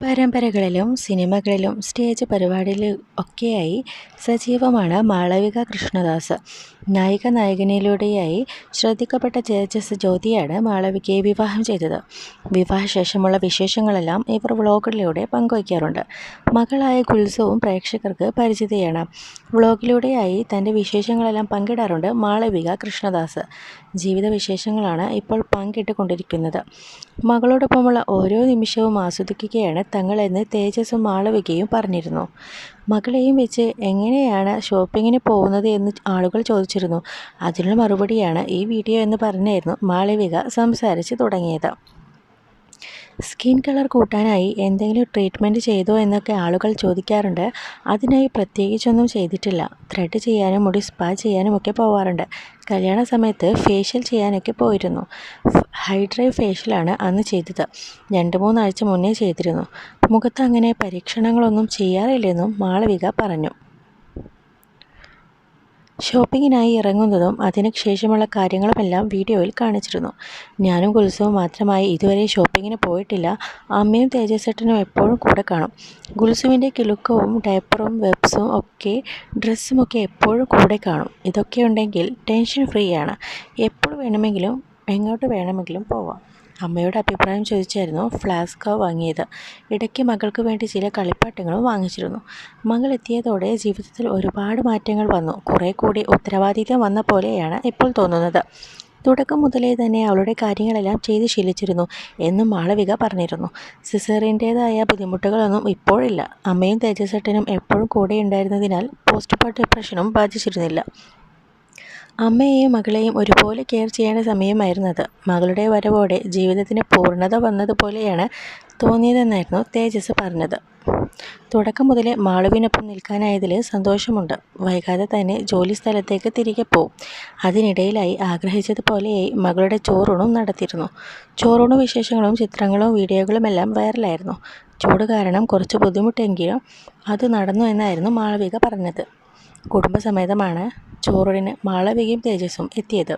പരമ്പരകളിലും സിനിമകളിലും സ്റ്റേജ് പരിപാടിയിലും ഒക്കെയായി സജീവമാണ് മാളവിക കൃഷ്ണദാസ്. നായിക നായകനിലൂടെയായി ശ്രദ്ധിക്കപ്പെട്ട തേജസ് ജ്യോതിയാണ് മാളവികയെ വിവാഹം ചെയ്തത്. വിവാഹശേഷമുള്ള വിശേഷങ്ങളെല്ലാം ഇവർ വ്ളോഗിലൂടെ പങ്കുവയ്ക്കാറുണ്ട്. മകളായ ഗുൽസവും പ്രേക്ഷകർക്ക് പരിചിതയാണ്. വ്ളോഗിലൂടെയായി തന്റെ വിശേഷങ്ങളെല്ലാം പങ്കിടാറുണ്ട് മാളവിക കൃഷ്ണദാസ്. ജീവിത വിശേഷങ്ങളാണ് ഇപ്പോൾ പങ്കിട്ടുകൊണ്ടിരിക്കുന്നത്. മകളോടൊപ്പമുള്ള ഓരോ നിമിഷവും ആസ്വദിക്കുകയാണ് തങ്ങളെന്ന് തേജസ്സും മാളവികയും പറഞ്ഞിരുന്നു. മകളെയും വെച്ച് എങ്ങനെയാണ് ഷോപ്പിങ്ങിന് പോകുന്നത് എന്ന് ആളുകൾ ചോദിച്ചിരുന്നു. അതിനുള്ള മറുപടിയാണ് ഈ വീഡിയോ എന്ന് പറഞ്ഞായിരുന്നു മാളവിക സംസാരിച്ച് തുടങ്ങിയത്. സ്കിൻ കളർ കൂട്ടാനായി എന്തെങ്കിലും ട്രീറ്റ്മെന്റ് ചെയ്തോ എന്നൊക്കെ ആളുകൾ ചോദിക്കാറുണ്ട്. അതിനായി പ്രത്യേകിച്ചൊന്നും ചെയ്തിട്ടില്ല. ത്രെഡ് ചെയ്യാനും മുടി സ്പാ ചെയ്യാനും ഒക്കെ പോവാറുണ്ട്. കല്യാണ സമയത്ത് ഫേഷ്യൽ ചെയ്യാനൊക്കെ പോയിരുന്നു. ഹൈഡ്രൈ ഫേഷ്യലാണ് അന്ന് ചെയ്തത്. രണ്ട് മൂന്നാഴ്ച മുന്നേ ചെയ്തിരുന്നു. മുഖത്ത് അങ്ങനെ പരീക്ഷണങ്ങളൊന്നും ചെയ്യാറില്ലെന്നും മാളവിക പറഞ്ഞു. ഷോപ്പിങ്ങിനായി ഇറങ്ങുന്നതും അതിന് ശേഷമുള്ള കാര്യങ്ങളുമെല്ലാം വീഡിയോയിൽ കാണിച്ചിരുന്നു. ഞാനും ഗുൽസവും മാത്രമായി ഇതുവരെ ഷോപ്പിങ്ങിന് പോയിട്ടില്ല. അമ്മയും തേജസ്സെട്ടനും എപ്പോഴും കൂടെ കാണും. ഗുൽസുവിന്റെ കിലുക്കവും ഡയപ്പറും വെബ്സും ഒക്കെ ഡ്രസ്സുമൊക്കെ എപ്പോഴും കൂടെ കാണും. ഇതൊക്കെ ഉണ്ടെങ്കിൽ ടെൻഷൻ ഫ്രീ ആണ് എപ്പോൾ വേണമെങ്കിലും എങ്ങോട്ട് വേണമെങ്കിലും പോവാം. അമ്മയുടെ അഭിപ്രായം ചോദിച്ചായിരുന്നു ഫ്ലാസ്ക് വാങ്ങിയത്. ഇടയ്ക്ക് മകൾക്ക് വേണ്ടി ചില കളിപ്പാട്ടങ്ങളും വാങ്ങിച്ചിരുന്നു. മകൾ എത്തിയതോടെ ജീവിതത്തിൽ ഒരുപാട് മാറ്റങ്ങൾ വന്നു. കുറേ കൂടി ഉത്തരവാദിത്തം വന്ന പോലെയാണ് ഇപ്പോൾ തോന്നുന്നത്. തുടക്കം മുതലേ തന്നെ അവളുടെ കാര്യങ്ങളെല്ലാം ചെയ്ത് ശീലിച്ചിരുന്നു എന്നും മാളവിക പറഞ്ഞിരുന്നു. സിസറിന്റേതായ ബുദ്ധിമുട്ടുകളൊന്നും ഇപ്പോഴില്ല. അമ്മയും തേജസേട്ടനും എപ്പോഴും കൂടെ ഉണ്ടായിരുന്നതിനാൽ പോസ്റ്റ് പാർട്ട് ഡിപ്രഷനും ബാധിച്ചിരുന്നില്ല. അമ്മയെയും മകളെയും ഒരുപോലെ കെയർ ചെയ്യേണ്ട സമയമായിരുന്നത്. മകളുടെ വരവോടെ ജീവിതത്തിന് പൂർണത വന്നതുപോലെയാണ് തോന്നിയതെന്നായിരുന്നു തേജസ് പറഞ്ഞത്. തുടക്കം മുതലേ മാളുവിനൊപ്പം നിൽക്കാനായതിൽ സന്തോഷമുണ്ട്. വൈകാതെ തന്നെ ജോലി സ്ഥലത്തേക്ക് തിരികെ പോവും. അതിനിടയിലായി ആഗ്രഹിച്ചതുപോലെയായി മകളുടെ ചോറൂണും നടത്തിയിരുന്നു. ചോറൂണു വിശേഷങ്ങളും ചിത്രങ്ങളും വീഡിയോകളുമെല്ലാം വൈറലായിരുന്നു. ചൂട് കാരണം കുറച്ച് ബുദ്ധിമുട്ടെങ്കിലും അത് നടന്നു എന്നായിരുന്നു മാളവിക പറഞ്ഞത്. കുടുംബസമേതമാണ് ചോറൂണിന് മാളവികയും തേജസ്സും എത്തിയത്.